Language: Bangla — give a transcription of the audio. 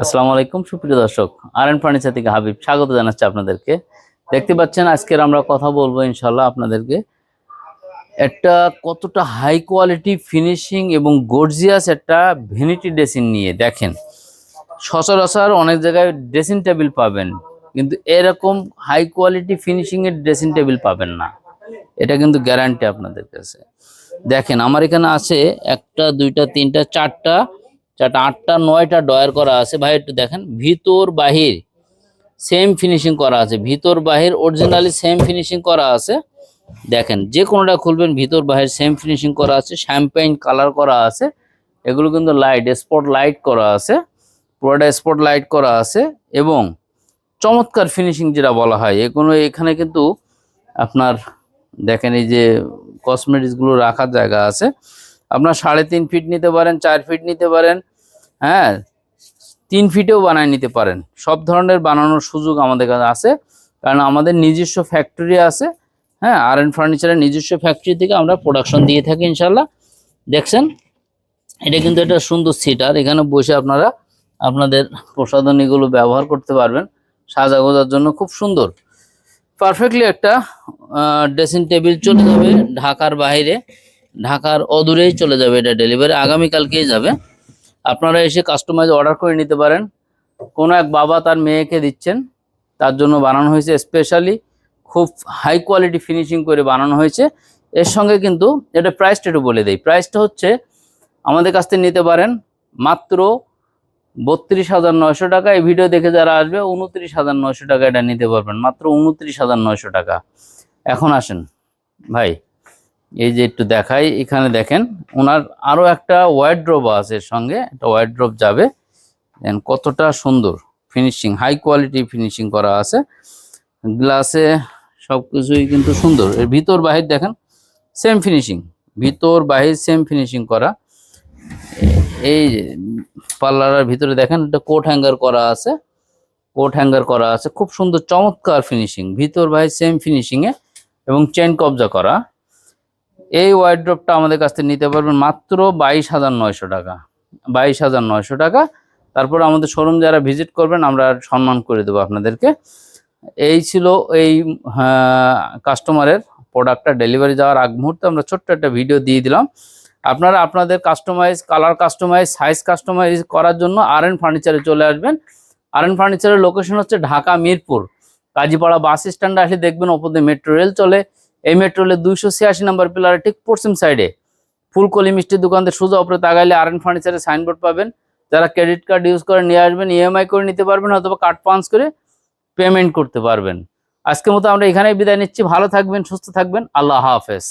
আসসালামু আলাইকুম, সুপ্রিয় দর্শক। আর এন ফার্নিচার থেকে হাবিব স্বাগত জানাচ্ছি আপনাদেরকে। দেখতে পাচ্ছেন, আজকের আমরা কথা বলব ইনশাল্লাহ আপনাদেরকে। একটা কতটা হাই কোয়ালিটি ফিনিশিং এবং গর্জিয়াস একটা ভেনিটি ড্রেসিং নিয়ে, দেখেন। সচরাচর অনেক জায়গায় ড্রেসিং টেবিল পাবেন, কিন্তু এরকম হাই কোয়ালিটি ফিনিশিংয়ের ড্রেসিং টেবিল পাবেন না। এটা কিন্তু গ্যারান্টি আপনাদের কাছে। দেখেন, আমার এখানে আছে একটা, দুইটা, তিনটা, চারটা চারটা, আটটা, নয়টা ডয়ার করা আছে। ভাই, একটু দেখেন, ভিতর, বাহির সেম ফিনিশিং করা আছে। ভিতর, বাহির অরিজিনালি সেম ফিনিশিং করা আছে। দেখেন, যে কোনোটা খুলবেন, ভিতর, বাহির সেম ফিনিশিং করা আছে। শ্যাম্পেইন কালার করা আছে। এগুলো কিন্তু লাইট স্পট লাইট করা আছে। পুরোটা স্পট লাইট করা আছে। এবং চমৎকার ফিনিশিং যেটা বলা হয়, এগুলো এখানে কিন্তু আপনার, দেখেন এই যে কসমেটিক্সগুলো রাখার জায়গা আছে। আপনার সাড়ে তিন ফিট নিতে পারেন, চার ফিট নিতে পারেন হ্যাঁ তিন ফিটেও বানায় নিতে পারেন। সব ধরনের বানানোর সুযোগ আমাদের কাছে আছে, কারণ আমাদের নিজস্ব ফ্যাক্টরি আছে হ্যাঁ আর এন ফার্নিচারের নিজস্ব ফ্যাক্টরি থেকে আমরা প্রোডাকশন দিয়ে থাকি ইনশাল্লাহ দেখছেন? এটা কিন্তু একটা সুন্দর সিটার এখানে বসে আপনারা আপনাদের প্রসাধনীগুলো ব্যবহার করতে পারবেন সাজা গোজার জন্য খুব সুন্দর। পারফেক্টলি একটা ড্রেসিং টেবিল চলে যাবে ঢাকার বাইরে। ঢাকার অদূরেই চলে যাবে এটা ডেলিভারি আগামীকালকেই যাবে। আপনারা এসে কাস্টমাইজ অর্ডার করে নিতে পারেন। কোনো এক বাবা তার মেয়েকে দিচ্ছেন, তার জন্য বানানো হয়েছে। স্পেশালি খুব হাই কোয়ালিটি ফিনিশিং করে বানানো হয়েছে। এর সঙ্গে কিন্তু এটা প্রাইসটা একটু বলে দেই। প্রাইসটা হচ্ছে আমাদের কাছ থেকে নিতে পারেন মাত্র বত্রিশ হাজার নয়শো টাকা। এই ভিডিও দেখে যারা আসবে, উনত্রিশ হাজার নয়শো টাকা এটা নিতে পারবেন। মাত্র উনত্রিশ হাজার নয়শো টাকা। এখন আসেন। ভাই এই যে একটু দেখাই, এখানে দেখেন ওনার আরও একটা ওয়াইড্রোপ আছে সঙ্গে, একটা ওয়াইড্রোপ যাবে। দেন কতটা সুন্দর ফিনিশিং হাই কোয়ালিটি ফিনিশিং করা আছে। গ্লাসে সব কিছুই কিন্তু সুন্দর। এর ভিতর বাহির দেখেন সেম ফিনিশিং ভিতর বাহির সেম ফিনিশিং করা। এই পার্লারের ভিতরে দেখেন, একটা কোট হ্যাঙ্গার করা আছে। কোট হ্যাঙ্গার করা আছে। খুব সুন্দর চমৎকার ফিনিশিং ভিতর বাহির সেম ফিনিশিংয়ে এবং চেন কবজা করা। এই ওয়াইড্রপটা আমাদের কাছ থেকে নিতে পারবেন মাত্র বাইশ হাজার নয়শো টাকা। বাইশ হাজার নয়শো টাকা। তারপর আমাদের শোরুম যারা ভিজিট করবেন, আমরা সম্মান করে দেবো আপনাদেরকে। এই ছিল এই কাস্টমারের প্রোডাক্টটা ডেলিভারি যাওয়ার আগ মুহূর্তে আমরা ছোট্ট একটা ভিডিও দিয়ে দিলাম। আপনারা আপনাদের customise colour customise size customise করার জন্য আর এন ফার্নিচারে চলে আসবেন। আর এন ফার্নিচারের লোকেশন হচ্ছে ঢাকা মিরপুর। কাজীপাড়া বাস স্ট্যান্ডে আসলে দেখবেন ওপর দিয়ে মেট্রো রেল চলে। এই মেট্রো রেলের দুইশো ছিয়াশি নম্বর পিলারে ঠিক পশ্চিম সাইডে ফুলকলি মিষ্টির দোকানদের সোজা উপরে তাগাইলে আর এন ফার্নিচারের সাইনবোর্ড পাবেন। যারা ক্রেডিট কার্ড ইউজ করে নিয়ে আসবেন ইএমআই করে নিতে পারবেন অথবা কার্ড পাঞ্চ করে পেমেন্ট করতে পারবেন। আজকের মতো আমরা এখানেই বিদায় নিচ্ছি। ভালো থাকবেন, সুস্থ থাকবেন। আল্লাহ হাফেজ।